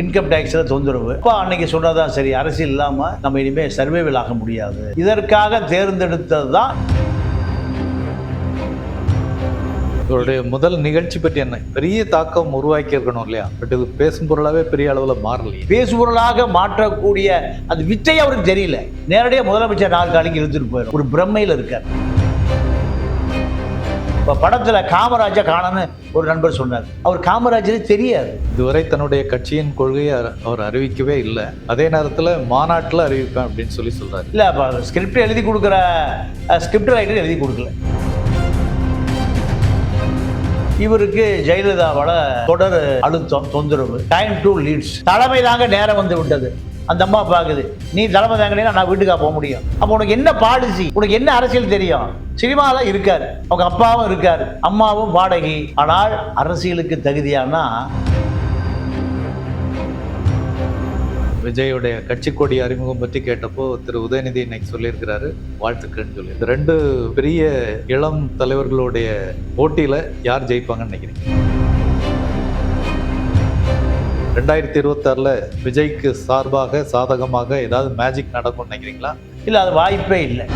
Income டேக்ஸில் தொந்தரவு. அப்போ அன்னைக்கு சொன்னதான் சரி அரசியல் இல்லாமல் நம்ம இனிமேல் சர்வைவல் ஆக முடியாது. இதற்காக தேர்ந்தெடுத்தது தான் இவருடைய முதல் நிகழ்ச்சி பற்றி என்ன? பெரிய தாக்கம் உருவாக்கி இருக்கணும் இல்லையா? பட் இது பேசும் பொருளாவே பெரிய அளவில் மாறலையே. பேசுபொருளாக மாற்றக்கூடிய அந்த வித்தை அவருக்கு தெரியல. நேரடியாக முதலமைச்சர் நாலு காலிக்கு இழுத்துட்டு போயிடும். ஒரு பிரம்மையில் இருக்கார். இப்போ படத்தில் காமராஜை காணன்னு ஒரு நண்பர் சொன்னார். அவர் காமராஜரே தெரியாது. இதுவரை தன்னுடைய கட்சியின் கொள்கையை அவர் அறிவிக்கவே இல்லை. அதே நேரத்தில் மாநாட்டில் அறிவிப்பேன் அப்படின்னு சொல்லி சொல்றாரு. இல்லை அப்போ ஸ்கிரிப்ட் எழுதி கொடுக்குற ஸ்கிரிப்ட் ரைட்டர் எழுதி கொடுக்கல. இவருக்கு ஜெயலலிதாவோட தொடர் அழுத்தம் தொந்தரவு. டைம் டு லீட்ஸ் தலைமை தாங்க நேரம் வந்து விட்டது. அந்த அம்மா பார்க்குது நீ தலைமை தாங்கினா நான் வீட்டுக்காக போக முடியும். அப்போ உனக்கு என்ன பாலிசி உனக்கு என்ன அரசியல் தெரியும்? சினிமாவில் இருக்கார் அவங்க அப்பாவும் இருக்கார். அம்மாவும் பாடகி ஆனால் அரசியலுக்கு தகுதியானா? விஜயுடைய கட்சி கொடி அறிமுகம் பற்றி கேட்டப்போ திரு உதயநிதி இன்னைக்கு சொல்லியிருக்கிறாரு. வாழ்த்துக்கள்னு சொல்லி. இந்த ரெண்டு பெரிய இளம் தலைவர்களுடைய போட்டியில் யார் ஜெயிப்பாங்கன்னு நினைக்கிறீங்க? ரெண்டாயிரத்தி இருபத்தாறுல விஜய்க்கு சார்பாக சாதகமாக ஏதாவது மேஜிக் நடக்கும்னு நினைக்கிறீங்களா? இல்லை அது வாய்ப்பே இல்லை.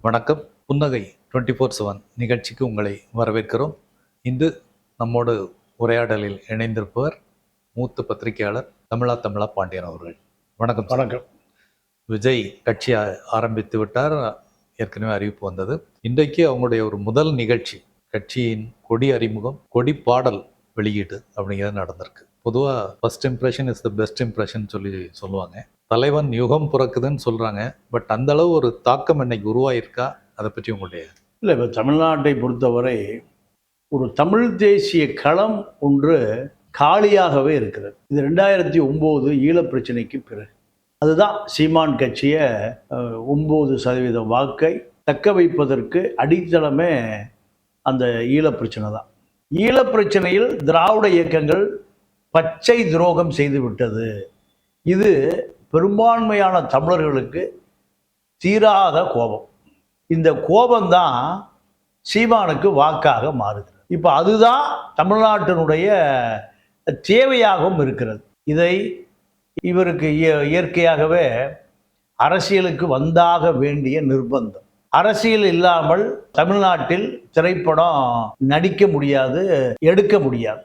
வணக்கம். புன்னகை டுவெண்ட்டி ஃபோர் செவன் நிகழ்ச்சிக்கு உங்களை வரவேற்கிறோம். இன்று நம்மோடு உரையாடலில் இணைந்திருப்பவர் மூத்த பத்திரிகையாளர் தமிழா தமிழா பாண்டியன் அவர்கள். வணக்கம். வணக்கம். விஜய் கட்சி ஆரம்பித்து விட்டார். ஏற்கனவே அறிவிப்பு வந்தது. இன்றைக்கு அவங்களுடைய ஒரு முதல் நிகழ்ச்சி கட்சியின் கொடி அறிமுகம் கொடி பாடல் வெளியீடு அப்படிங்கிறது நடந்திருக்கு. பொதுவாக first impression is the best impression சொல்லி சொல்லுவாங்க. தலைவன் யுகம் பிறக்குதுன்னு சொல்கிறாங்க பட் அந்த அளவு ஒரு தாக்கம் இன்னைக்கு உருவாயிருக்கா? அதை பற்றி உங்களுடைய இல்லை இப்போ தமிழ்நாட்டை பொறுத்தவரை ஒரு தமிழ் தேசிய களம் ஒன்று காலியாகவே இருக்கிறது. இது ரெண்டாயிரத்தி ஒம்பது ஈழப் பிரச்சனைக்கு பிறகு. அதுதான் சீமான் கட்சியை ஒம்பது சதவீத வாக்கை தக்க வைப்பதற்கு அடித்தளமே அந்த ஈழப்பிரச்சனை தான். ஈழப்பிரச்சனையில் திராவிட இயக்கங்கள் பச்சை துரோகம் செய்துவிட்டது இது பெரும்பான்மையான தமிழர்களுக்கு தீராத கோபம். இந்த கோபம்தான் சீமானுக்கு வாக்காக மாறுது. இப்போ அதுதான் தமிழ்நாட்டினுடைய தேவையாகவும் இருக்கிறது. இதை இவருக்கு இய- இயற்கையாகவே அரசியலுக்கு வந்தாக வேண்டிய நிர்பந்தம். அரசியல் இல்லாமல் தமிழ்நாட்டில் திரைப்படம் நடிக்க முடியாது எடுக்க முடியாது.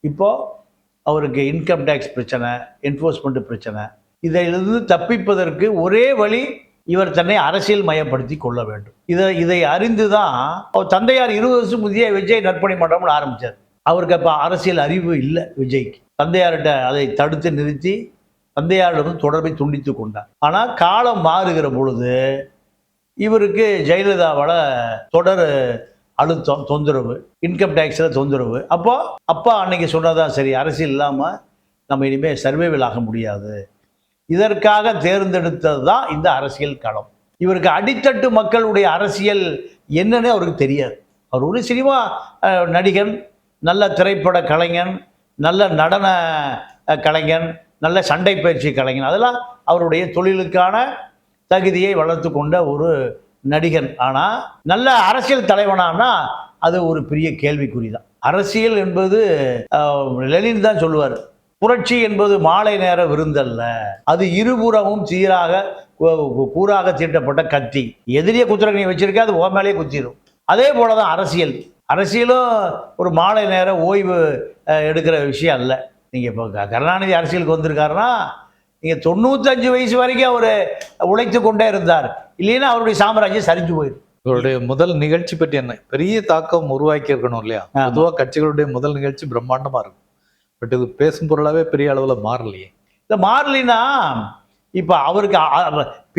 இப்போ அவருக்கு இன்கம் டேக்ஸ் பிரச்சனை என்ஃபோர்ஸ்மெண்ட் பிரச்சனை இதிலிருந்து தப்பிப்பதற்கு ஒரே வழி இவர் தன்னை அரசியல் மயப்படுத்தி கொள்ள வேண்டும். இதை இதை அறிந்து தான் தந்தையார் இருபது வருஷம் புதிய விஜய் நற்பணி மன்றம்னு ஆரம்பித்தார் அவருக்கு அப்போ அரசியல் அறிவு இல்லை விஜய்க்கு. தந்தையார்கிட்ட அதை தடுத்து நிறுத்தி தந்தையாரிடம் தொடர்பை துண்டித்து கொண்டார். ஆனால் காலம் மாறுகிற பொழுது இவருக்கு ஜெயலலிதாவோட தொடர் அழுத்தம் தொந்தரவு இன்கம் டேக்ஸில் தொந்தரவு. அப்போ அப்பா அன்னைக்கு சொன்னதான் சரி அரசியல் இல்லாமல் நம்ம இனிமேல் சர்வேவில் ஆக முடியாது. இதற்காக தேர்ந்தெடுத்தது தான் இந்த அரசியல் களம். இவருக்கு அடித்தட்டு மக்களுடைய அரசியல் என்னன்னு அவருக்கு தெரியாது. அவர் ஒரு சினிமா நடிகன் நல்ல திரைப்பட கலைஞன் நல்ல நடன கலைஞன் நல்ல சண்டை பயிற்சி கலைஞன். அதெல்லாம் அவருடைய தொழிலுக்கான தகுதியை வளர்த்து கொண்ட ஒரு நடிகன். ஆனால் நல்ல அரசியல் தலைவனானா அது ஒரு பெரிய கேள்விக்குறி தான். அரசியல் என்பது லெனின் தான் சொல்லுவார். புரட்சி என்பது மாலை நேர விருந்தல்ல. அது இருபுறமும் சீராக கூறாக தீட்டப்பட்ட கத்தி. எதிரியை குத்துறக்கு நீ வச்சிருக்க அது ஓ மேலேயே குத்திடும் அதே போல தான் அரசியல். அரசியலும் ஒரு மாலை நேர ஓய்வு எடுக்கிற விஷயம் அல்ல. நீங்கள் இப்போ கருணாநிதி அரசியலுக்கு வந்திருக்காருன்னா நீங்கள் தொண்ணூத்தஞ்சு வயசு வரைக்கும் அவர் உழைத்து கொண்டே இருந்தார். இல்லைன்னா அவருடைய சாம்ராஜ்யம் சரிஞ்சு போயிடும். இவருடைய முதல் நிகழ்ச்சி பற்றி என்ன? பெரிய தாக்கம் உருவாக்கி இருக்கணும் இல்லையா? ஆமா. பொதுவாக கட்சிகளுடைய முதல் நிகழ்ச்சி பிரம்மாண்டமா இருக்கும். பட் இது பேசும் பொருளாவே பெரிய அளவில் மாறலையே. இந்த மாறலினா இப்போ அவருக்கு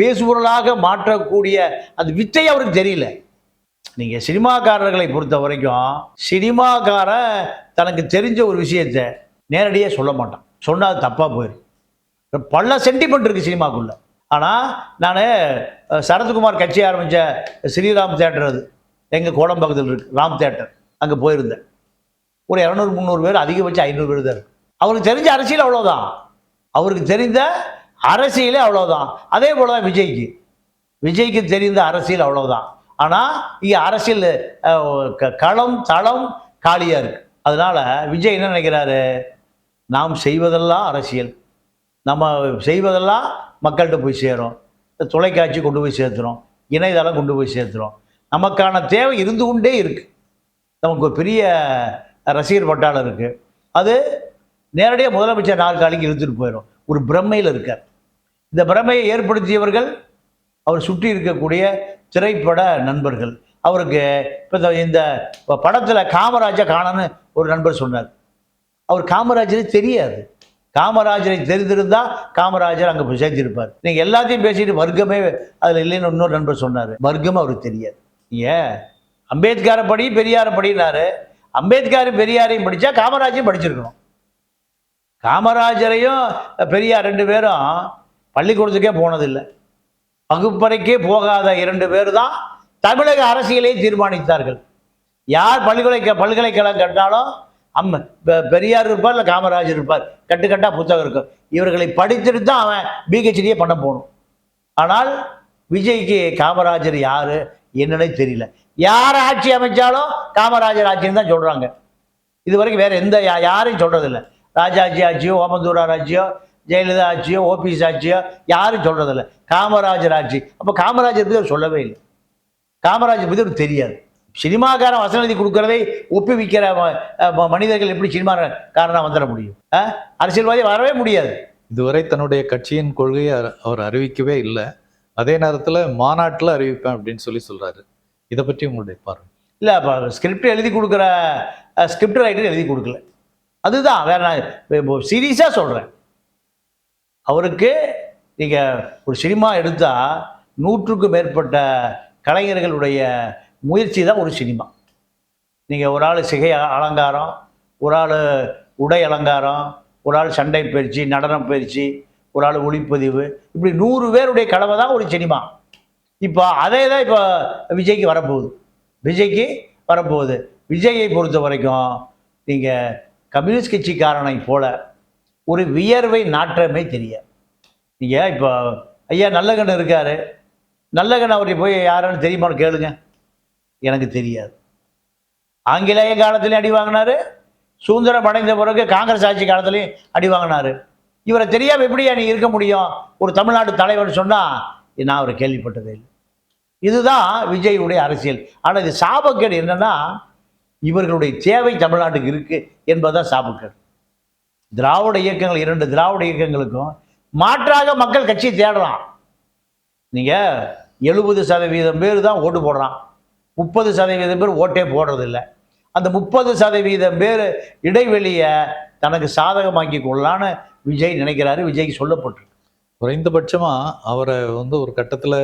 பேசுபொருளாக மாற்றக்கூடிய அந்த வித்தை அவருக்கு தெரியல. நீங்கள் சினிமாக்காரர்களை பொறுத்த வரைக்கும் சினிமாக்காரன் தனக்கு தெரிஞ்ச ஒரு விஷயத்தை நேரடியாக சொல்ல மாட்டான். சொன்னால் அது தப்பாக போயிடும் பல சென்டிமெண்ட் இருக்குது சினிமாக்குள்ளே. ஆனால் நான் சரத்குமார் கட்சி ஆரம்பித்த ஸ்ரீராம் தேட்டர் அது. எங்கள் கோடம்பாக்கத்தில் இருக்குது ராம் தேட்டர் அங்கே போயிருந்தேன். ஒரு இரநூறு முந்நூறு பேர் அதிகபட்சம் ஐநூறு பேர் தான் இருக்கு. அவருக்கு தெரிஞ்ச அரசியல் அவ்வளோதான் அவருக்கு தெரிந்த அரசியலே அவ்வளோதான் அதே போல தான் விஜய்க்கு. விஜய்க்கு தெரிந்த அரசியல் அவ்வளோதான் ஆனால் இங்கே அரசியல் க- களம் தளம் காலியாக இருக்குது அதனால் விஜய் என்ன நினைக்கிறாரு? நாம் செய்வதெல்லாம் அரசியல். நம்ம செய்வதெல்லாம் மக்கள்கிட்ட போய் சேரும். தொலைக்காட்சி கொண்டு போய் சேர்த்துறோம். இணையதளம் கொண்டு போய் சேர்த்துறோம். நமக்கான தேவை இருந்து கொண்டே இருக்குது நமக்கு ஒரு பெரிய ரசிகர் பட்டாளம் இருக்குது அது நேரடியாக முதலமைச்சர் நாற்காலிக்கு இழுத்துட்டு போயிடும் ஒரு பிரமையில் இருக்கார். இந்த பிரமையை ஏற்படுத்தியவர்கள் அவர் சுற்றி இருக்கக்கூடிய திரைப்பட நண்பர்கள். அவருக்கு இப்போ இந்த படத்தில் காமராஜை காணன்னு ஒரு நண்பர் சொன்னார். அவர் காமராஜரை தெரியாது. காமராஜரை தெரிந்திருந்தா காமராஜர் அங்கே போய் சேர்த்திருப்பார் நீங்கள் எல்லாத்தையும் பேசிட்டு வர்க்கமே அதில் இல்லைன்னு இன்னொரு நண்பர் சொன்னார். வர்க்கம் அவருக்கு தெரியாது. ஏன் அம்பேத்கரை படி பெரியாரை படினாரு. அம்பேத்கர் பெரியாரையும் படித்தா காமராஜையும் படிச்சிருக்கணும். காமராஜரையும் பெரியார் ரெண்டு பேரும் பள்ளிக்கூடத்துக்கே போனதில்லை. வகுப்பறைக்கே போகாத இரண்டு பேர் தான் தமிழக அரசியலை தீர்மானித்தார்கள். யார் பல்கலை பல்கலைக்கழகம் கட்டினாலும் அம்ம பெரியார் இருப்பார் இல்லை காமராஜர் இருப்பார். கட்டுக்கட்டாக புத்தகம் இருக்கும். இவர்களை படித்துட்டு தான் அவன் பிஹெச்டியே பண்ண போகணும். ஆனால் விஜய்க்கு காமராஜர் யார் என்னன்னே தெரியல. யார் ஆட்சி அமைச்சாலும் காமராஜர் ஆட்சின்னு தான் சொல்கிறாங்க இது வரைக்கும் வேறு எந்த யா- யாரையும் சொல்கிறதில்ல ராஜாஜி ஆட்சியோ ஓமந்தூரார் ஆட்சியோ ஜெயலலிதா ஆட்சியோ ஓபிஎஸ் ஆட்சியோ யாரும் சொல்கிறதில்ல காமராஜர் ஆட்சி. அப்போ காமராஜர் பற்றி அவர் சொல்லவே இல்லை. காமராஜர் பற்றி அவருக்கு தெரியாது. சினிமாக்காரன் வசனம் எழுதி கொடுக்கறதை ஒப்புவிக்கிற மனிதர்கள் எப்படி சினிமாக்காரனா வந்துட முடியும்? அரசியல்வாதி வரவே முடியாது. இதுவரை தன்னுடைய கட்சியின் கொள்கையை அவர் அறிவிக்கவே இல்லை. அதே நேரத்தில் மாநாட்டில் அறிவிப்பேன் அப்படின்னு சொல்லி சொல்றாரு. இதை பற்றி உங்களுடைய பார்வை? இல்லை அப்போ ஸ்கிரிப்ட் எழுதி கொடுக்குற ஸ்கிரிப்ட் ரைட்டர் எழுதி கொடுக்கல. அதுதான் வேற நான் சீரியஸாக சொல்கிறேன் அவருக்கு நீங்கள் ஒரு சினிமா எடுத்தால் நூற்றுக்கும் மேற்பட்ட கலைஞர்களுடைய முயற்சி தான் ஒரு சினிமா. நீங்கள் ஒரு ஆள் சிகை அலங்காரம் ஒரு ஆள் உடை அலங்காரம் ஒரு ஆள் சண்டை பயிற்சி நடனம் பயிற்சி ஒரு ஆள் ஒளிப்பதிவு இப்படி நூறு பேருடைய கலவை தான் ஒரு சினிமா. இப்போ அதே தான் இப்போ விஜய்க்கு வரப்போகுது. விஜய்க்கு வரப்போகுது. விஜயை பொறுத்த வரைக்கும் நீங்கள் கம்யூனிஸ்ட் கட்சிக்காரனை போல ஒரு வியர்வை நாற்றமே தெரியாது. நீங்கள் இப்போ ஐயா நல்லகன் இருக்காரு. நல்லகன் அவரை போய் யாருன்னு தெரியுமான்னு கேளுங்க. எனக்கு தெரியாது. ஆங்கிலேய காலத்துலேயும் அடி வாங்கினாரு சுதந்திரம் அடைந்த பிறகு காங்கிரஸ் ஆட்சி காலத்துலேயும் அடி வாங்கினாரு. இவரை தெரியாமல் எப்படியா நீ இருக்க முடியும்? ஒரு தமிழ்நாட்டு தலைவர் சொன்னால் நான் அவரை கேள்விப்பட்டதே இல்லை. இதுதான் விஜயுடைய அரசியல். ஆனால் இது சாபக்கேடு என்னன்னா இவர்களுடைய தேவை தமிழ்நாட்டுக்கு இருக்குது என்பதுதான் சாபக்கேடு. திராவிட இயக்கங்கள் இரண்டு திராவிட இயக்கங்களுக்கும் மாற்றாக மக்கள் கட்சி தேடலாம். நீங்கள் எழுபது சதவீதம் பேர் தான் ஓட்டு போடுறான் முப்பது சதவீதம் பேர் ஓட்டே போடுறதில்ல. அந்த முப்பது சதவீதம் பேர் இடைவெளியை தனக்கு சாதகமாக்கி கொள்ளலான்னு விஜய் நினைக்கிறாரு. விஜய்க்கு சொல்லப்பட்டிருக்கு. குறைந்தபட்சமா அவரை வந்து ஒரு கட்டத்துல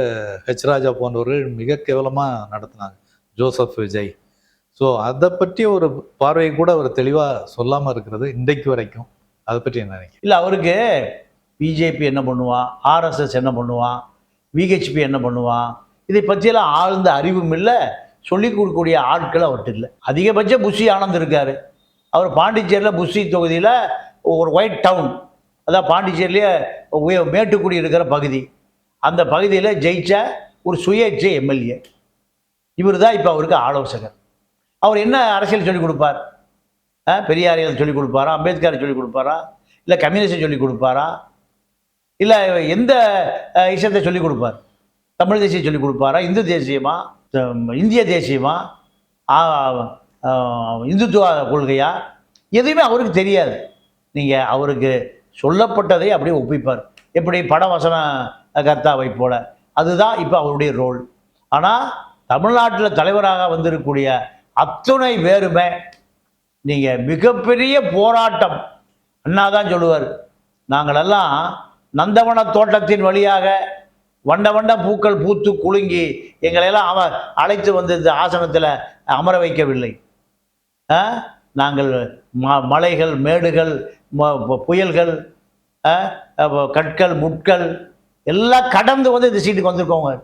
ஹெச் ராஜா போன்றவர்கள் மிக கேவலமா நடத்தினாங்க. ஜோசப் விஜய். ஸோ அதை பற்றி ஒரு பார்வையை கூட அவர் தெளிவா சொல்லாம இருக்கிறது இன்றைக்கு வரைக்கும். அதை பற்றி என்ன நினைக்கிறீங்க? இல்லை அவருக்கு பிஜேபி என்ன பண்ணுவான் ஆர்எஸ்எஸ் என்ன பண்ணுவான் விஹெச்பி என்ன பண்ணுவான் இதை பற்றியெல்லாம் ஆழ்ந்த அறிவும் இல்லை. சொல்லிக் கொடுக்கக்கூடிய ஆட்கள் அவர்கிட்ட இல்லை. அதிகபட்ச புஷி ஆனந்த் இருக்காரு. அவர் பாண்டிச்சேரியில் புஷி தொகுதியில் ஒரு ஒயிட் டவுன் அதான் பாண்டிச்சேரியிலே மேட்டுக்குடி இருக்கிற பகுதி. அந்த பகுதியில் ஜெயிச்ச ஒரு சுயேட்சை எம்எல்ஏ. இவர் தான் இப்போ அவருக்கு ஆலோசகர். அவர் என்ன அரசியல் சொல்லிக் கொடுப்பார்? பெரியாரியல் சொல்லிக் கொடுப்பாரா? அம்பேத்கர் சொல்லிக் கொடுப்பாரா? இல்லை கம்யூனிஸ்ட் சொல்லிக் கொடுப்பாரா? இல்லை எந்த அஹ், விஷயத்தை சொல்லிக் கொடுப்பார்? தமிழ் தேசியம் சொல்லிக் கொடுப்பாரா? இந்து தேசியமா? இந்திய தேசியமா? இந்துத்துவ கொள்கையா? எதுவுமே அவருக்கு தெரியாது. நீங்கள் அவருக்கு சொல்லப்பட்டதை அப்படியே ஒப்பிப்பார். எப்படி பட வசன கர்த்தாவை போல. அதுதான் இப்போ அவருடைய ரோல் ஆனால் தமிழ்நாட்டில் தலைவராக வந்திருக்கக்கூடிய அத்துணை பேருமே நீங்கள் மிகப்பெரிய போராட்டம். அண்ணா தான் சொல்லுவார். நாங்களெல்லாம் நந்தவன தோட்டத்தின் வழியாக வண்ட வண்ட பூக்கள் பூத்து குலுங்கி எங்களையெல்லாம் அவ அழைத்து வந்து இந்த ஆசனத்தில் அமர வைக்கவில்லை. ஆ? நாங்கள் ம மலைகள் மேடுகள் ம- புயல்கள் கற்கள் முட்கள் எல்லாம் கடந்து வந்து இந்த சீட்டுக்கு வந்திருக்கோங்க.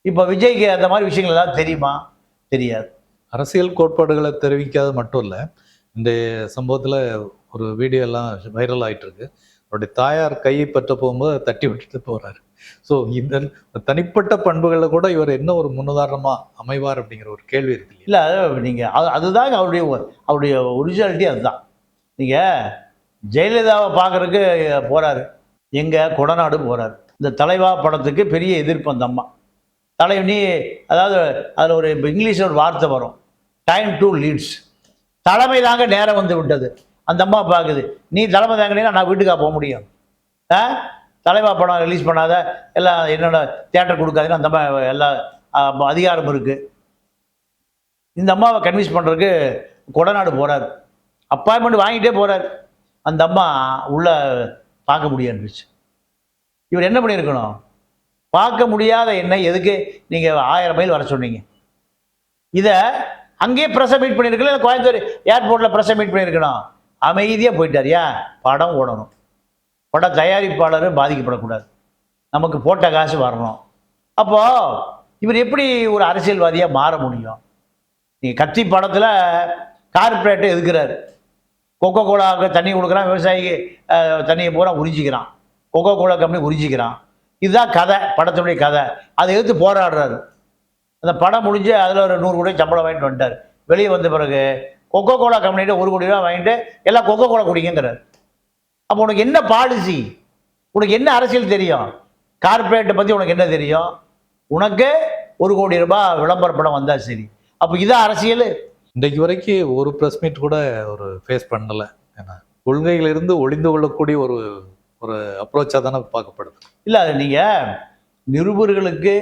இப்போ விஜய்க்கு அந்த மாதிரி விஷயங்கள் எல்லாம் தெரியுமா? தெரியாது. அரசியல் கோட்பாடுகளை தெரிவிக்காது மட்டும் இல்லை இந்த சம்பவத்தில் ஒரு வீடியோ எல்லாம் வைரல் ஆகிட்டு இருக்கு. அவருடைய தாயார் கையை பற்ற போகும்போது தட்டி விட்டுட்டு போகிறாரு ஸோ இந்த தனிப்பட்ட பண்புகளில் கூட இவர் என்ன ஒரு முன்னுதாரணமா அமைவார் அப்படிங்கிற ஒரு கேள்வி இருக்கு இல்லை அது நீங்கள் அதுதான் அதுதாங்க அவருடைய அவருடைய ஒரிஜினாலிட்டி அதுதான். நீங்கள் ஜெயலலிதாவை பார்க்கறதுக்கு போகிறாரு எங்கே? கொடநாடு போகிறார் இந்த தலைவா படத்துக்கு பெரிய எதிர்ப்பு அந்த அம்மா. தலை நீ அதாவது அதில் ஒரு இங்கிலீஷில் ஒரு வார்த்தை வரும். டைம் டு லீட்ஸ் தலைமை தாங்க நேரம் வந்து விட்டது. அந்த அம்மா பார்க்குது நீ தலைமை தாங்கினீங்கன்னா நான் வீட்டுக்கா போக முடியும். ஆ? தலைவா படம் ரிலீஸ் பண்ணாத எல்லாம் என்னோட தேட்டர் கொடுக்காதுன்னு அந்த அம்மா எல்லா அதிகாரம் இருக்குது இந்த அம்மாவை கன்வின்ஸ் பண்ணுறதுக்கு கொடநாடு போகிறார் அப்பாயின்மெண்ட் வாங்கிட்டே போகிறார் அந்த அம்மா உள்ளே பார்க்க முடியாதுச்சு இவர் என்ன பண்ணியிருக்கணும்? பார்க்க முடியாத என்னை எதுக்கு நீங்கள் ஆயிரம் மைல் வர சொன்னீங்க? இதை அங்கேயே ப்ரெஸ்ஸை மீட் பண்ணியிருக்கலாம் இல்லை கோயம்புத்தூர் ஏர்போர்ட்டில் ப்ரெஸ்ஸை மீட் பண்ணியிருக்கணும்? அமைதியாக போயிட்டார். ஏன்? படம் ஓடணும். பட தயாரிப்பாளர் பாதிக்கப்படக்கூடாது. நமக்கு போட்ட காசு வரணும். அப்போது இவர் எப்படி ஒரு அரசியல்வாதியாக மாற முடியும்? நீங்கள் கத்தி படத்தில் கார்பரேட்டை எதுக்குறாரு? கொக்கோ கோலாவுக்கு தண்ணி கொடுக்குறான் விவசாயிக்கு தண்ணியை பூரா உறிஞ்சிக்கிறான். கொக்கோ கோலா கம்பெனி உறிஞ்சிக்கிறான். இதுதான் கதை படத்துடைய கதை. அதை எடுத்து போராடுறாரு. அந்த படம் முடிஞ்சு அதில் ஒரு நூறு கோடி சம்பளம் வாங்கிட்டு வந்துட்டார். வெளியே வந்த பிறகு கொக்கோ கோலா கம்பெனிகிட்ட ஒரு கோடி ரூபா வாங்கிட்டு எல்லாம் கொக்கோ கோலா குடிங்கிறார் அப்போ உனக்கு என்ன பாலிசி உனக்கு என்ன அரசியல் தெரியும்? கார்பரேட்டை பற்றி உனக்கு என்ன தெரியும்? உனக்கு ஒரு கோடி ரூபாய் விளம்பர படம் வந்தா சரி. அப்போ இதான் அரசியல்? இன்றைக்கு வரைக்கும் ஒரு ப்ரெஸ் மீட் கூட ஒரு ஃபேஸ் பண்ணல. ஏன்னா கொள்கையிலிருந்து ஒளிந்து கொள்ளக்கூடிய ஒரு ஒரு அப்ரோச்சாக தானே பார்க்கப்படுது. இல்லை அது நீங்கள் நிருபர்களுக்கு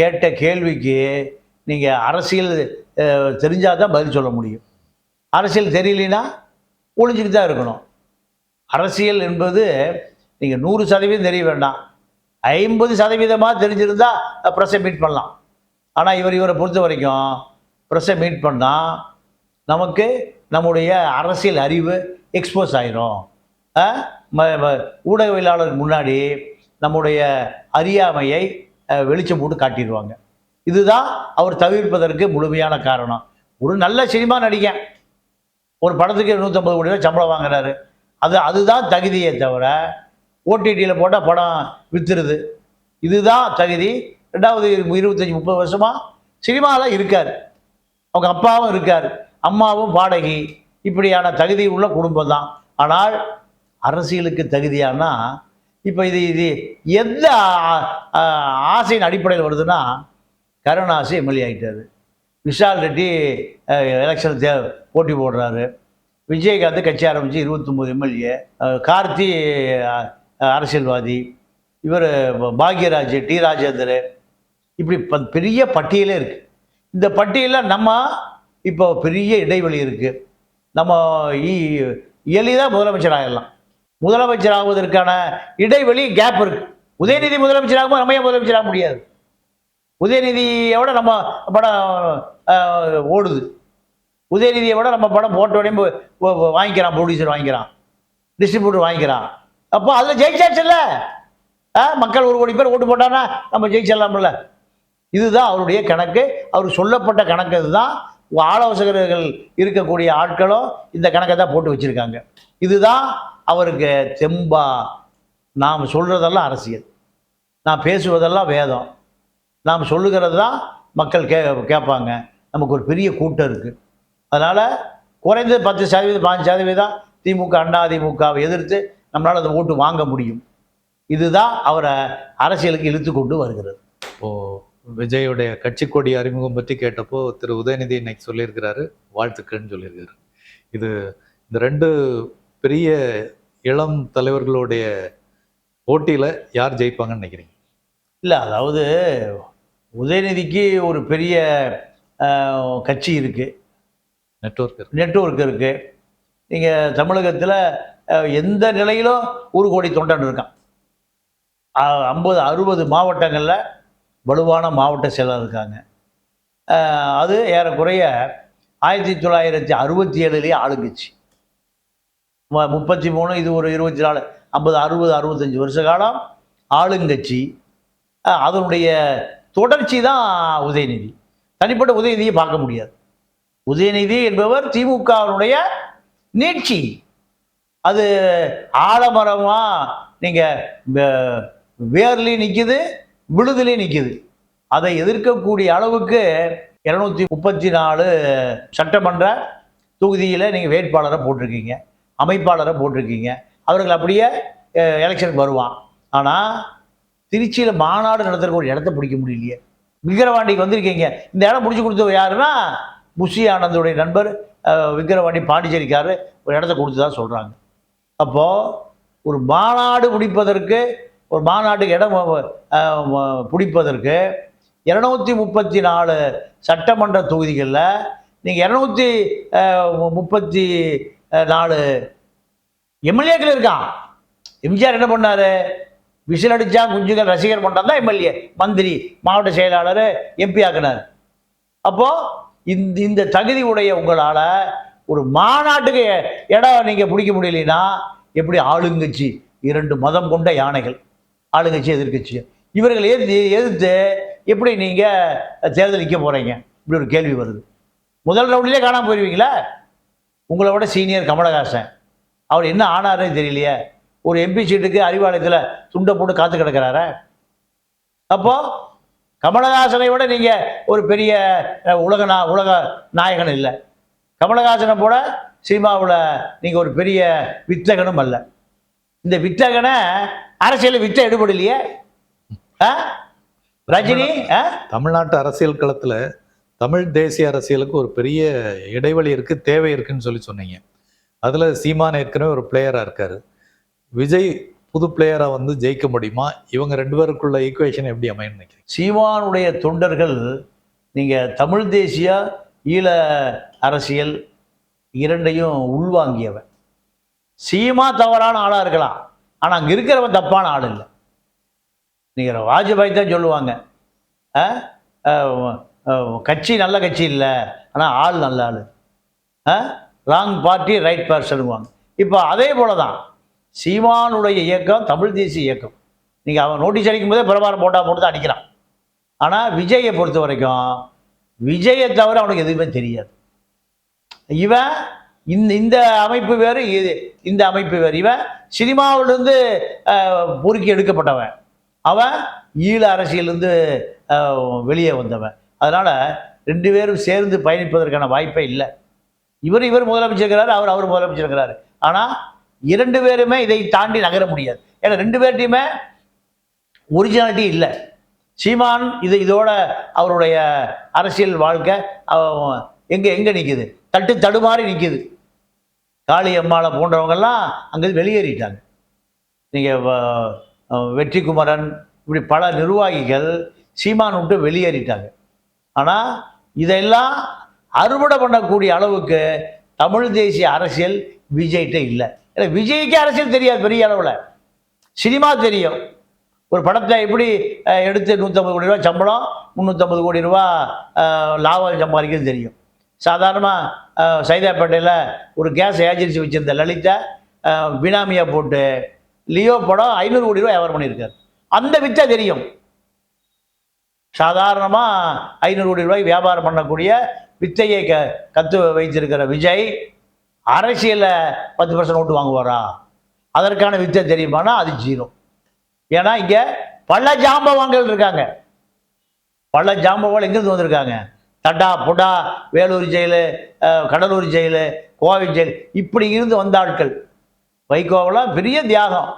கேட்ட கேள்விக்கு நீங்கள் அரசியல் தெரிஞ்சால் தான் பதில் சொல்ல முடியும். அரசியல் தெரியலனா ஒளிஞ்சுக்கிட்டு தான் இருக்கணும். அரசியல் என்பது நீங்கள் நூறு சதவீதம் தெரிய வேண்டாம். ஐம்பது சதவீதமாக தெரிஞ்சிருந்தா ப்ரெஸ்ஸை மீட் பண்ணலாம். ஆனால் இவர் இவரை பொறுத்த வரைக்கும் ப்ரெஸ்ஸை மீட் பண்ணால் நமக்கு நம்முடைய அரசியல் அறிவு எக்ஸ்போஸ் ஆயிரும். ஊடகவியலாளர் ஊடகவியலாளருக்கு முன்னாடி நம்முடைய அறியாமையை வெளிச்சம் போட்டு காட்டிடுவாங்க. இதுதான் அவர் தவிர்ப்பதற்கு முழுமையான காரணம். ஒரு நல்ல சினிமா நடிகன். ஒரு படத்துக்கு நூற்றம்பது கோடி ரூபாய் சம்பளம் வாங்குறாரு. அது அதுதான் தகுதியே தவிர ஓடிடியில் போட்டால் படம் விற்றுருது இதுதான் தகுதி. ரெண்டாவது இருபத்தஞ்சி முப்பது வருஷமாக சினிமாவில் இருக்கார். அவங்க அப்பாவும் இருக்கார். அம்மாவும் பாடகி இப்படியான தகுதி உள்ள குடும்பம் தான். ஆனால் அரசியலுக்கு தகுதியானா இப்போ இது இது எந்த ஆசையின் அடிப்படையில் வருதுன்னா கருணாசி எம்எல்ஏ ஆகிட்டார் விஷால் ரெட்டி எலெக்ஷன் தே போட்டி போடுறாரு. விஜயகாந்த் கட்சி ஆரம்பித்து இருபத்தொம்போது எம்எல்ஏ கார்த்தி அரசியல்வாதி இவர் பாக்யராஜ் டி. ராஜேந்தர் இப்படி ப- பெரிய பட்டியலே இருக்குது இந்த பட்டியலில் நம்ம இப்போ பெரிய இடைவெளி இருக்குது நம்ம இ- எளிதாக முதலமைச்சர் ஆகிடலாம் முதலமைச்சர் ஆகுவதற்கான இடைவெளி கேப் இருக்குது உதயநிதி முதலமைச்சர் ஆகும்போது நம்ம ஏன் முதலமைச்சர் ஆக முடியாது? உதயநிதியோட நம்ம படம் ஓடுது. உதயநிதியை விட நம்ம படம் போட்ட உடனே போ- வாங்கிக்கிறான் ப்ரொடியூசர் வாங்கிக்கிறான். டிஸ்ட்ரிபியூட்டர் வாங்கிக்கிறான். அப்போ அதில் ஜெயிச்சாச்சுல்ல ஆ மக்கள் ஒரு கோடி பேர் ஓட்டு போட்டானா நம்ம ஜெயிச்சிடலாம்ல இதுதான் அவருடைய கணக்கு. அவர் சொல்லப்பட்ட கணக்கு இதுதான் ஆலோசகர்கள் இருக்கக்கூடிய ஆட்களும் இந்த கணக்கை தான் போட்டு வச்சுருக்காங்க. இதுதான் அவருக்கு தெம்பா. நாம் சொல்கிறதெல்லாம் அரசியல். நான் பேசுவதெல்லாம் வேதம். நாம் சொல்லுகிறது தான் மக்கள் கே கேட்பாங்க. நமக்கு ஒரு பெரிய கூட்டம் இருக்குது அதனால் குறைந்தது பத்து சதவீதம் பாஞ்சு சதவீதம் திமுக அண்ணா திமுகவை எதிர்த்து நம்மளால் அந்த ஓட்டு வாங்க முடியும். இதுதான் அவரை அரசியலுக்கு இழுத்து கொண்டு வருகிறது. இப்போ விஜயோடைய கட்சி கொடி அறிமுகம் பற்றி கேட்டப்போ திரு உதயநிதி இன்னைக்கு சொல்லியிருக்கிறாரு வாழ்த்துக்கள்னு சொல்லியிருக்காரு. இது இந்த ரெண்டு பெரிய இளம் தலைவர்களுடைய போட்டியில யார் ஜெயிப்பாங்கன்னு நினைக்கிறீங்க? இல்லை அதாவது உதயநிதிக்கு ஒரு பெரிய கட்சி இருக்குது நெட்ஒர்க் இருக்குது நெட்வொர்க் இருக்குது நீங்கள் தமிழகத்தில் எந்த நிலையிலும் ஒரு கோடி தொண்டன் இருக்கான். ஐம்பது அறுபது மாவட்டங்களில் வலுவான மாவட்ட செயலர் இருக்காங்க. அது ஏறக்குறைய ஆயிரத்தி தொள்ளாயிரத்தி அறுபத்தி ஏழுலேயே ஆளுங்கட்சி. முப்பத்தி மூணு இது ஒரு இருபத்தி நாலு ஐம்பது அறுபது அறுபத்தஞ்சு வருஷ காலம் ஆளுங்கட்சி. அதனுடைய தொடர்ச்சி தான் உதயநிதி. தனிப்பட்ட உதயநிதியை பார்க்க முடியாது. உதயநிதி என்பவர் திமுகவினுடைய நீட்சி. அது ஆலமரமாக நீங்கள் வேர்லேயும் நிற்கிது விழுதுலேயும் நிற்கிது அதை எதிர்க்கக்கூடிய அளவுக்கு இரநூத்தி முப்பத்தி நாலு சட்டமன்ற தொகுதியில் நீங்கள் வேட்பாளரை போட்டிருக்கீங்க அமைப்பாளரை போட்டிருக்கீங்க. அவர்கள் அப்படியே எலெக்ஷனுக்கு வருவான். ஆனால் திருச்சியில் மாநாடு நடத்துகிற ஒரு இடத்த பிடிக்க முடியலையே. விக்கிரவாண்டிக்கு வந்திருக்கீங்க. இந்த இடம் பிடிச்சி கொடுத்தவர் யாருன்னா முஷி ஆனந்துடைய நண்பர் விக்ரவாணி பாண்டிச்சேரிக்காரர் ஒரு இடத்த கொடுத்ததா சொல்கிறாங்க அப்போது ஒரு மாநாடு முடிப்பதற்கு ஒரு மாநாட்டுக்கு இடம் பிடிப்பதற்கு இரநூத்தி முப்பத்தி நாலு சட்டமன்ற தொகுதிகளில் நீங்கள் இரநூத்தி முப்பத்தி நாலு எம்எல்ஏக்கள் இருக்கான். எம்ஜிஆர் என்ன பண்ணாரு? விசில் அடித்தா குஞ்சுகள் ரசிகர் மன்றம் தான் எம்எல்ஏ மந்திரி மாவட்ட செயலாளர் எம்பி ஆக்கினார். அப்போது இந்த இந்த தகுதி உடைய உங்களால் ஒரு மாநாட்டுக்கு இடம் நீங்கள் பிடிக்க முடியலன்னா எப்படி ஆளுங்கட்சி இரண்டு மதம் கொண்ட யானைகள் ஆளுங்கட்சி எதிர்க்கட்சி இவர்கள் எதிர்த்து எதிர்த்து எப்படி நீங்கள் தேர்தல் நிற்க போகிறீங்க இப்படி ஒரு கேள்வி வருது. முதல் ரவுண்ட்லேயே காணாமல் போயிடுவீங்களா உங்களை விட சீனியர் கமலஹாசன். அவர் என்ன ஆனாரே தெரியலையே. ஒரு எம்பி சீட்டுக்கு அறிவாலயத்தில் துண்டை போட்டு காத்து கிடக்கிறார? அப்போ கமலஹாசனை விட நீங்கள் ஒரு பெரிய உலக நா உலக நாயகன் இல்லை. கமலஹாசனை போல சினிமாவில் நீங்கள் ஒரு பெரிய வித்தகனும் அல்ல. இந்த வித்தகனை அரசியல் வித்த எடுபடலையே ஆ ரஜினி தமிழ்நாட்டு அரசியல் களத்துல தமிழ் தேசிய அரசியலுக்கு ஒரு பெரிய இடைவெளி இருக்கு தேவை இருக்குன்னு சொல்லி சொன்னீங்க. அதுல சீமான் ஏற்கனவே ஒரு பிளேயரா இருக்காரு. விஜய் புது பிளேயரை வந்து ஜெயிக்க முடியுமா? இவங்க ரெண்டு பேருக்குள்ள ஈக்குவேஷன் எப்படி அமையும் நினைக்கிறீங்க? சீமானுடைய தொண்டர்கள் நீங்கள் தமிழ் தேசிய ஈழ அரசியல் இரண்டையும் உள்வாங்கியவன். சீமா தவறான ஆளாக இருக்கலாம். ஆனால் அங்கே இருக்கிறவன் தப்பான ஆள் இல்லை. நீங்கள் வாஜ்பாய் தான் சொல்லுவாங்க. ஆ? கட்சி நல்ல கட்சி இல்லை. ஆனால் ஆள் நல்ல ஆள். ராங் பார்ட்டி ரைட் பார்சனுவாங்க இப்போ அதே போல தான் சீமானுடைய இயக்கம் தமிழ் தேசிய இயக்கம். நீங்கள் அவன் நோட்டீஸ் அடிக்கும் போதே பிரபாரம் போட்டா போட்டு தான் அடிக்கிறான். ஆனால் விஜயை பொறுத்த வரைக்கும் விஜயை தவிர அவனுக்கு எதுவுமே தெரியாது. இவன் இந்த இந்த அமைப்பு வேறு இது இந்த அமைப்பு வேறு. இவன் சினிமாவிலிருந்து பொறுக்கி எடுக்கப்பட்டவன். அவன் ஈழ அரசியலிருந்து வெளியே வந்தவன். அதனால் ரெண்டு பேரும் சேர்ந்து பயணிப்பதற்கான வாய்ப்பே இல்லை. இவர் இவர் முதலமைச்சர் இருக்கிறாரு அவர் அவர் முதலமைச்சர் இருக்கிறாரு. ஆனால் இரண்டு பேருமே இதை தாண்டி நகர முடியாது. ஏன்னா ரெண்டு பேர்ட்டையுமே ஒரிஜினாலிட்டி இல்லை. சீமான் இது இதோட அவருடைய அரசியல் வாழ்க்கை அவ- எங்க எங்க நிக்குது? தட்டு தடுமாறி நிற்குது காளி அம்மாவை போன்றவங்கெல்லாம் அங்கே வெளியேறிட்டாங்க. நீங்கள் வ- வெற்றி குமரன் இப்படி பல நிர்வாகிகள் சீமான் விட்டு வெளியேறிட்டாங்க. ஆனால் இதெல்லாம் அறுவடை பண்ணக்கூடிய அளவுக்கு தமிழ் தேசிய அரசியல் விஜய்கிட்ட இல்லை. ஏன்னா விஜய்க்கு அரசியல் தெரியாது பெரிய அளவில். சினிமா தெரியும். ஒரு படத்தை எப்படி எடுத்து நூற்றம்பது கோடி ரூபா சம்பளம் முந்நூற்றம்பது கோடி ரூபா லாபம் சம்பாதிக்கிறது தெரியும். சாதாரணமாக சைதாப்பேட்டையில் ஒரு கேஸ் ஏஜென்சி வச்சுருந்த லலிதா அஹ், பினாமியா போட்டு லியோ படம் ஐநூறு கோடி ரூபா வியாபாரம் பண்ணியிருக்காரு. அந்த வித்தை தெரியும். சாதாரணமாக ஐநூறு கோடி ரூபாய் வியாபாரம் பண்ணக்கூடிய வித்தையை க கற்று வைத்திருக்கிற விஜய் அரசியலில் பத்து பர்சன்ட் ஓட்டு வாங்குவாரா? அதற்கான வித்தை தெரியுமானா? அது ஜீரோ. ஏன்னா இங்கே பல ஜாம்பவான்கள் இருக்காங்க. பல ஜாம்பவான் எங்கேருந்து வந்திருக்காங்க? தட்டா புடா Vellore jail Cuddalore jail Kovai jail இப்படி இருந்து வந்த ஆட்கள். வைகோவெல்லாம் பெரிய தியாகம்.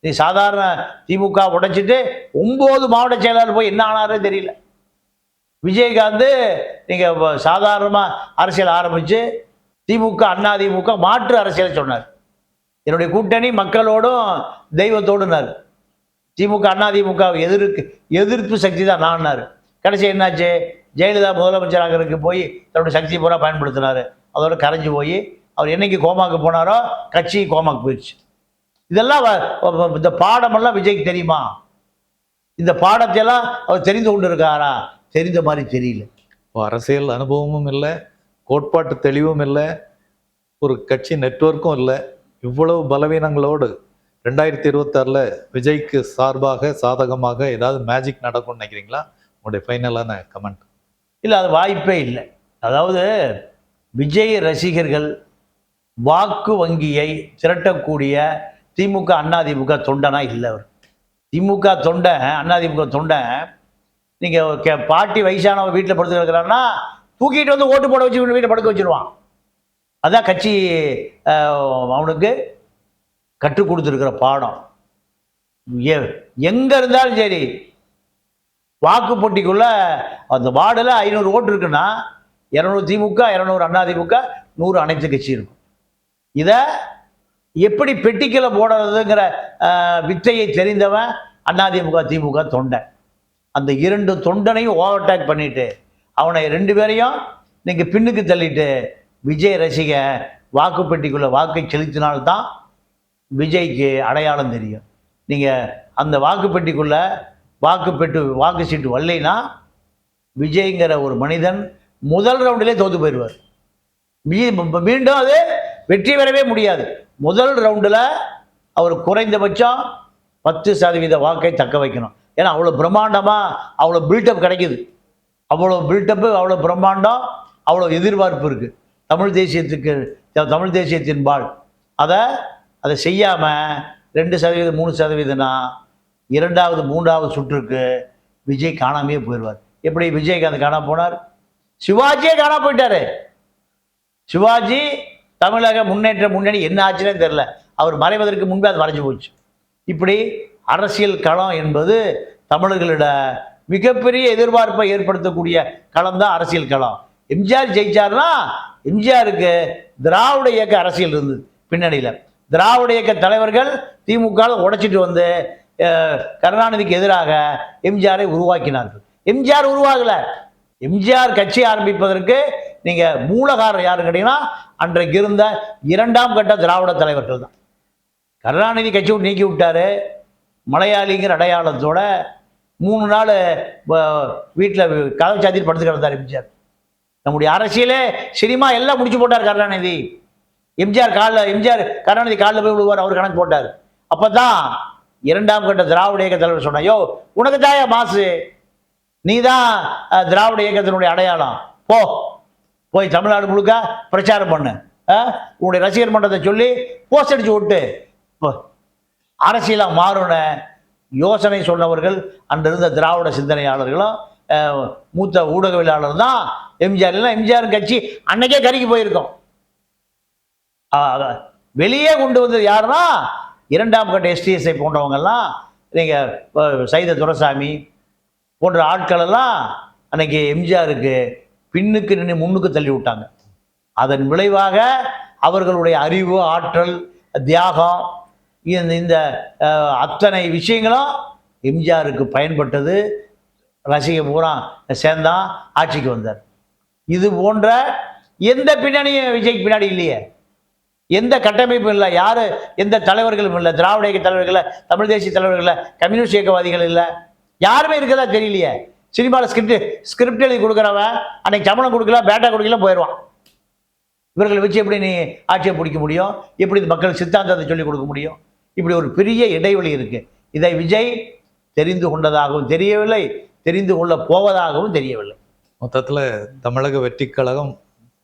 நீ சாதாரண திமுக உடைச்சிட்டு ஒம்பது மாவட்ட செயலாளர் போய் என்ன ஆனாரே தெரியல. விஜயகாந்த் நீங்கள் சாதாரணமாக அரசியல் ஆரம்பித்து திமுக அண்ணா திமுக மாற்று அரசியலை சொன்னார். என்னுடைய கூட்டணி மக்களோடும் தெய்வத்தோடுனார் திமுக அண்ணா திமுக எதிர்க்கு எதிர்ப்பு சக்தி தான் நான்னாரு கடைசி என்னாச்சு? ஜெயலலிதா முதலமைச்சராகிறதுக்கு போய் தன்னுடைய சக்தி பூரா பயன்படுத்தினார். அதோட கரைஞ்சு போய் அவர் என்னைக்கு கோமாக்கு போனாரோ கட்சி கோமாக்கு போயிடுச்சு. இதெல்லாம் வ- இந்த பாடமெல்லாம் விஜய்க்கு தெரியுமா? இந்த பாடத்தையெல்லாம் அவர் தெரிந்து கொண்டு இருக்காரா தெரிந்த மாதிரி தெரியல. இப்போ அரசியல் அனுபவமும் இல்லை. கோட்பாட்டு தெளிவும் இல்லை ஒரு கட்சி நெட்வொர்க்கும் இல்லை. இவ்வளவு பலவீனங்களோடு ரெண்டாயிரத்தி இருபத்தாறில் விஜய்க்கு சார்பாக சாதகமாக ஏதாவது மேஜிக் நடக்கும்னு நினைக்கிறீங்களா? உங்களுடைய ஃபைனலான கமெண்ட் இல்லை அது வாய்ப்பே இல்லை. அதாவது விஜய் ரசிகர்கள் வாக்கு வங்கியை திரட்டக்கூடிய திமுக அண்ணாதிமுக தொண்டனா இல்லை அவர். திமுக தொண்டை அதிமுக தொண்டை நீங்கள் கே பாட்டி வயசானவங்க வீட்டில் படுத்து கிடக்குறாங்கன்னா தூக்கிட்டு வந்து ஓட்டு போட வச்சு வீட்டை படுக்க வச்சிருவான். அதான் கட்சி அவனுக்கு கற்றுக் கொடுத்துருக்கிற பாடம். எ- எங்க இருந்தாலும் சரி வாக்கு போட்டிக்குள்ள அந்த வார்டில் ஐநூறு ஓட்டு இருக்குன்னா இரநூறு திமுக இரநூறு அதிமுக நூறு அனைத்து கட்சி இருக்கும். இதை எப்படி பெட்டிக்கலை போடுறதுங்கிற வித்தையை தெரிந்தவன் அதிமுக திமுக தொண்டன். அந்த இரண்டு தொண்டனையும் ஓவர்டேக் பண்ணிட்டு அவனை ரெண்டு பேரையும் நீங்கள் பின்னுக்கு தள்ளிட்டு விஜய் ரசிக வாக்குப்பெட்டிக்குள்ள வாக்கை செலுத்தினால்தான் விஜய்க்கு அடையாளம் தெரியும். நீங்கள் அந்த வாக்கு வாக்குப்பெட்டு வாக்கு வாக்கு சீட்டு வரலைன்னா விஜய்ங்கிற ஒரு மனிதன் முதல் ரவுண்டிலே தோத்து போயிடுவார். மீ- மீ- மீண்டும் அது வெற்றி பெறவே முடியாது. முதல் ரவுண்டில் அவர் குறைந்தபட்சம் பத்து சதவீத வாக்கை தக்க வைக்கணும். ஏன்னா அவ்வளோ பிரம்மாண்டமாக அவ்வளோ பில்டப் கிடைக்குது. அவ்வளோ பில்டப்பு அவ்வளோ பிரம்மாண்டம் அவ்வளோ எதிர்பார்ப்பு இருக்குது தமிழ் தேசியத்துக்கு தமிழ் தேசியத்தின் பால். அதை அதை செய்யாமல் ரெண்டு சதவீதம் மூணு சதவீதம்னா இரண்டாவது மூன்றாவது சுற்றுக்கு விஜய் காணாமையே போயிடுவார் எப்படி விஜய்காந்த் காணாமல் போனார்? சிவாஜியே காணாமல் போயிட்டாரு. சிவாஜி தமிழக முன்னேற்ற முன்னணி என்ன ஆச்சுன்னே தெரில அவர் மறைவதற்கு முன்பே அது மறைஞ்சு போச்சு. இப்படி அரசியல் களம் என்பது தமிழர்களிட மிகப்பெரிய எதிர்பார்ப்பை ஏற்படுத்தக்கூடிய களம் தான் அரசியல் களம். எம்ஜிஆர் ஜெயிச்சார்னா எம்ஜிஆருக்கு திராவிட இயக்க அரசியல் இருந்தது பின்னணியில். திராவிட இயக்க தலைவர்கள் திமுக உடைச்சிட்டு வந்து கருணாநிதிக்கு எதிராக எம்ஜிஆரை உருவாக்கினார்கள். எம்ஜிஆர் உருவாகலை. எம்ஜிஆர் கட்சி ஆரம்பிப்பதற்கு நீங்கள் மூலகாரர் யாருன்னு கேட்டீங்கன்னா அன்றைக்கு இருந்த இரண்டாம் கட்ட திராவிட தலைவர்கள் தான். கருணாநிதி கட்சி விட்டு நீக்கி விட்டாரு. மலையாளிங்கிற அடையாளத்தோட மூணு நாள் வீட்டில் கதவு சாத்திட்டு படுத்து கிடந்தார் எம்ஜிஆர். நம்முடைய அரசியலே சினிமா எல்லாம் முடிச்சு போட்டார் கருணாநிதி. எம்ஜிஆர் காலில் எம்ஜிஆர் கருணாநிதி காலில் போய் விழுவார் அவர் கணக்கு போட்டார். அப்போ தான் இரண்டாம் கட்ட திராவிட இயக்க தலைவர் சொன்னா யோ உனக்கு தாயா மாசு? நீ தான் திராவிட இயக்கத்தினுடைய அடையாளம். போ போய் தமிழ்நாடு முழுக்க பிரச்சாரம் பண்ணு. உன்னுடைய ரசிகர் மன்றத்தை சொல்லி போஸ்ட் அடிச்சு விட்டு போ. மாறணும் யோசனை சொன்னவர்கள் அன்றிருந்த திராவிட சிந்தனையாளர்களும் மூத்த ஊடகவியலாளர் தான் எம்ஜிஆர் இல்லை எம்ஜிஆர் கட்சி அன்னைக்கே கருகி போயிருக்கோம். வெளியே கொண்டு வந்தது யாருன்னா இரண்டாம் கட்ட எஸ்டிஎஸ்ஐ போன்றவங்கெல்லாம் நீங்கள் சைத துரசாமி போன்ற ஆட்கள் எல்லாம் அன்னைக்கு எம்ஜிஆருக்கு பின்னுக்கு நின்று முன்னுக்கு தள்ளி விட்டாங்க. அதன் விளைவாக அவர்களுடைய அறிவு ஆற்றல் தியாகம் இந்த இந்த அத்தனை விஷயங்களும் எம்ஜிஆருக்கு பயன்பட்டது. ரசிக பூரா சேர்ந்தான் ஆட்சிக்கு வந்தார். இது போன்ற எந்த பின்னணியும் விஜய்க்கு பின்னாடி இல்லையே. எந்த கட்டமைப்பும் இல்லை. யாரு எந்த தலைவர்களும் இல்லை. திராவிட இயக்க தலைவர்கள் தமிழ் தேசிய தலைவர்கள் இல்ல, கம்யூனிஸ்ட் இயக்கவாதிகள் இல்லை. யாருமே இருக்கதா தெரியலையே. சினிமாவில் ஸ்கிரிப்ட் ஸ்கிரிப்ட் எழுதி கொடுக்குறவன் அன்னைக்கு சம்பளம் கொடுக்கல பேட்டா கொடுக்கல போயிடுவான். இவர்களை வச்சு எப்படி நீ ஆட்சியை பிடிக்க முடியும்? எப்படி மக்கள் சித்தாந்தத்தை சொல்லிக் கொடுக்க முடியும்? இப்படி ஒரு பெரிய இடைவெளி இருக்கு. இதை விஜய் தெரிந்து கொண்டதாகவும் தெரியவில்லை தெரிந்து கொள்ள போவதாகவும் தெரியவில்லை. மொத்தத்தில் தமிழக வெற்றி கழகம்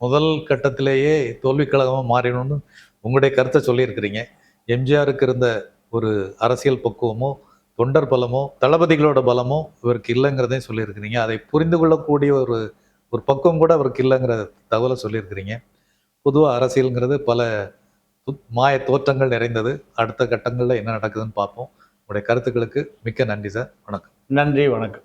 முதல் கட்டத்திலேயே தோல்வி கழகமாக மாறிடணும்னு உங்களுடைய கருத்தை சொல்லியிருக்கிறீங்க. எம்ஜிஆருக்கு இருந்த ஒரு அரசியல் பக்குவமோ தொண்டர் பலமோ தளபதிகளோட பலமோ இவருக்கு இல்லைங்கிறதையும் சொல்லியிருக்கிறீங்க. அதை புரிந்து கொள்ளக்கூடிய ஒரு ஒரு பக்குவம் கூட அவருக்கு இல்லைங்கிற தகவலை சொல்லியிருக்கிறீங்க. பொதுவாக அரசியலுங்கிறது பல மாய தோற்றங்கள் நிறைந்தது. அடுத்த கட்டங்களில் என்ன நடக்குதுன்னு பார்ப்போம். உங்களுடைய கருத்துக்களுக்கு மிக்க நன்றி சார். வணக்கம். நன்றி வணக்கம்.